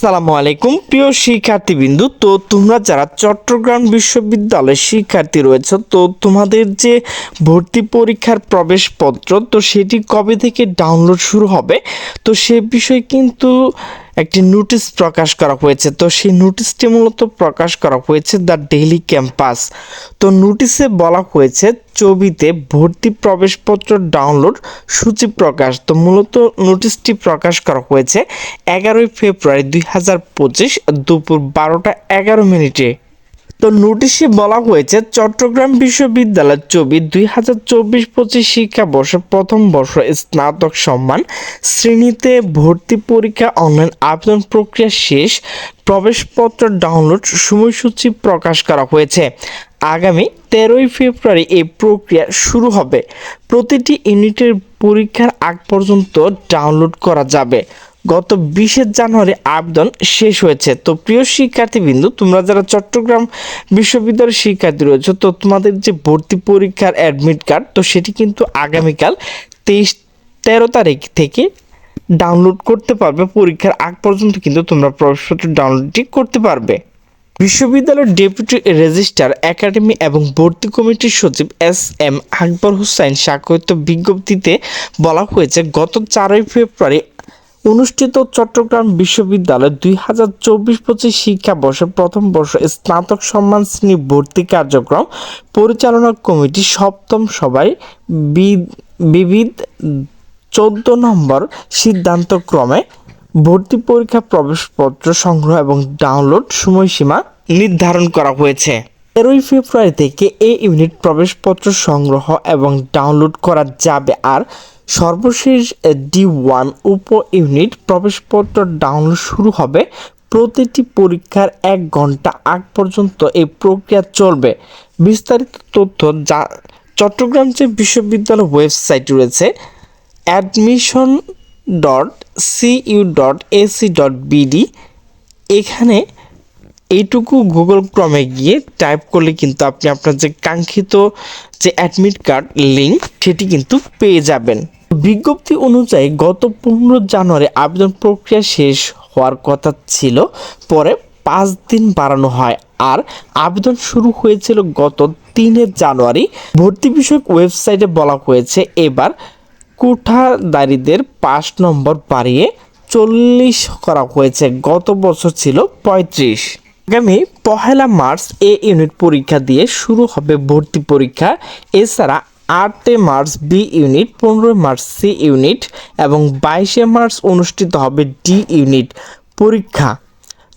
আসসালামু আলাইকুম। প্রিয় শিক্ষার্থীবৃন্দু, তো তোমরা যারা চট্টগ্রাম বিশ্ববিদ্যালয়ের শিক্ষার্থী রয়েছে, তো তোমাদের যে ভর্তি পরীক্ষার প্রবেশপত্র, তো সেটি কবে থেকে ডাউনলোড শুরু হবে? তো সে বিষয়ে কিন্তু একটি নোটিশ প্রকাশ করা হয়েছে। তো সেই নোটিশটি মূলত প্রকাশ করা হয়েছে দ্য ডেইলি ক্যাম্পাস। তো নোটিশে বলা হয়েছে, ছবিতে ভর্তি প্রবেশপত্র ডাউনলোড সূচি প্রকাশ। তো মূলত নোটিশটি প্রকাশ করা হয়েছে এগারোই ফেব্রুয়ারি দুই হাজার পঁচিশ দুপুর বারোটা এগারো মিনিটে। তো নোটিশে বলা হয়েছে, চট্টগ্রাম বিশ্ববিদ্যালয়ের ছবি দুই হাজার চব্বিশ পঁচিশ শিক্ষাবর্ষে প্রথম বর্ষ স্নাতক সম্মান, শ্রেণীতে ভর্তি পরীক্ষা, অনলাইন আবেদন প্রক্রিয়া শেষ, প্রবেশপত্র ডাউনলোড, সময়সূচি প্রকাশ করা হয়েছে। আগামী তেরোই ফেব্রুয়ারি এই প্রক্রিয়া শুরু হবে। প্রতিটি ইউনিটের পরীক্ষার আগ পর্যন্ত ডাউনলোড করা যাবে। গত বিশে জানুয়ারি আবেদন শেষ হয়েছে। তো প্রিয় শিক্ষার্থীবৃন্দু, তোমরা যারা চট্টগ্রাম বিশ্ববিদ্যালয়ের শিক্ষার্থী রয়েছে, তো তোমাদের যে ভর্তি পরীক্ষার অ্যাডমিট কার্ড তো সেটি কিন্তু আগামীকাল তেইশ, তেরো তারিখ থেকে ডাউনলোড করতে পারবে। পরীক্ষার আগ পর্যন্ত কিন্তু তোমরা প্রবেশপত্র ডাউনলোডটি করতে পারবে। বিশ্ববিদ্যালয়ের ডেপুটি রেজিস্ট্রার, একাডেমি এবং ভর্তি কমিটির সচিব এস এম আকবর হুসাইন স্বাক্ষরিত বিজ্ঞপ্তিতে বলা হয়েছে, গত চারই ফেব্রুয়ারি অনুষ্ঠিত চট্টগ্রাম বিশ্ববিদ্যালয় দুই হাজার চব্বিশ পঁচিশ শিক্ষাবর্ষে প্রথম বর্ষ স্নাতক সম্মান শ্রেণি ভর্তি কার্যক্রম পরিচালনা কমিটি সপ্তম সভায় বিবিধ চোদ্দ নম্বর সিদ্ধান্তক্রমে ভর্তি পরীক্ষা প্রবেশপত্র সংগ্রহ এবং ডাউনলোড সময়সীমা নির্ধারণ করা হয়েছে। তেরোই ফেব্রুয়ারি থেকে এই ইউনিট প্রবেশপত্র সংগ্রহ এবং ডাউনলোড করা যাবে আর সর্বশেষ ডি ওয়ান উপ ইউনিট প্রবেশপত্র ডাউনলোড শুরু হবে প্রতিটি পরীক্ষার এক ঘণ্টা আগ পর্যন্ত এই প্রক্রিয়া চলবে। বিস্তারিত তথ্য যা চট্টগ্রাম যে বিশ্ববিদ্যালয় ওয়েবসাইট রয়েছে admission dot CU dot AC dot BD এখানে এইটুকু গুগল ক্রমে গিয়ে টাইপ করলে কিন্তু আপনি আপনার যে কাঙ্ক্ষিত যে অ্যাডমিট কার্ড লিঙ্ক সেটি কিন্তু পেয়ে যাবেন। বিজ্ঞপ্তি অনুযায়ী গত পনেরো জানুয়ারি আবেদন প্রক্রিয়া শেষ হওয়ার কথা ছিল, পরে পাঁচ দিন বাড়ানো হয়। আর আবেদন শুরু হয়েছিল গত তিনে জানুয়ারি। ভর্তি বিষয়ক ওয়েবসাইটে বলা হয়েছে, এবার কোঠাদারীদের পাঁচ নম্বর বাড়িয়ে চল্লিশ করা হয়েছে। গত বছর ছিল পঁয়ত্রিশ। আগামী পহেলা মার্চ এ ইউনিট পরীক্ষা দিয়ে শুরু হবে ভর্তি পরীক্ষা। এছাড়া আটে মার্চ বি ইউনিট, পনেরোই মার্চ সি ইউনিট এবং বাইশে মার্চ অনুষ্ঠিত হবে ডি ইউনিট পরীক্ষা।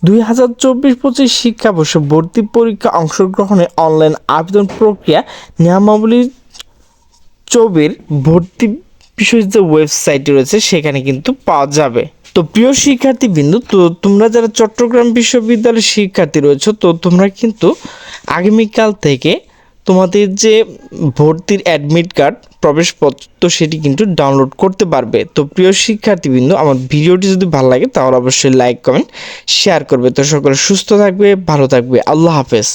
দুই হাজার চব্বিশ পঁচিশ শিক্ষাবর্ষে ভর্তি পরীক্ষা অংশগ্রহণে অনলাইন আবেদন প্রক্রিয়া নিয়মাবলী ছবির ভর্তি বিষয়ের যে ওয়েবসাইট রয়েছে সেখানে কিন্তু পাওয়া যাবে। তো প্রিয় শিক্ষার্থী বিন্দু তো তোমরা যারা চট্টগ্রাম বিশ্ববিদ্যালয়ের শিক্ষার্থী রয়েছে, তো তোমরা কিন্তু আগামীকাল থেকে তোমাদের যে ভর্তির অ্যাডমিট কার্ড প্রবেশপত্র, তো সেটি কিন্তু ডাউনলোড করতে পারবে। তো প্রিয় শিক্ষার্থীবৃন্দ, আমার ভিডিওটি যদি ভালো লাগে, তাহলে অবশ্যই লাইক কমেন্ট শেয়ার করবে। তো সকলে সুস্থ থাকবে, ভালো থাকবে। আল্লাহ হাফেজ।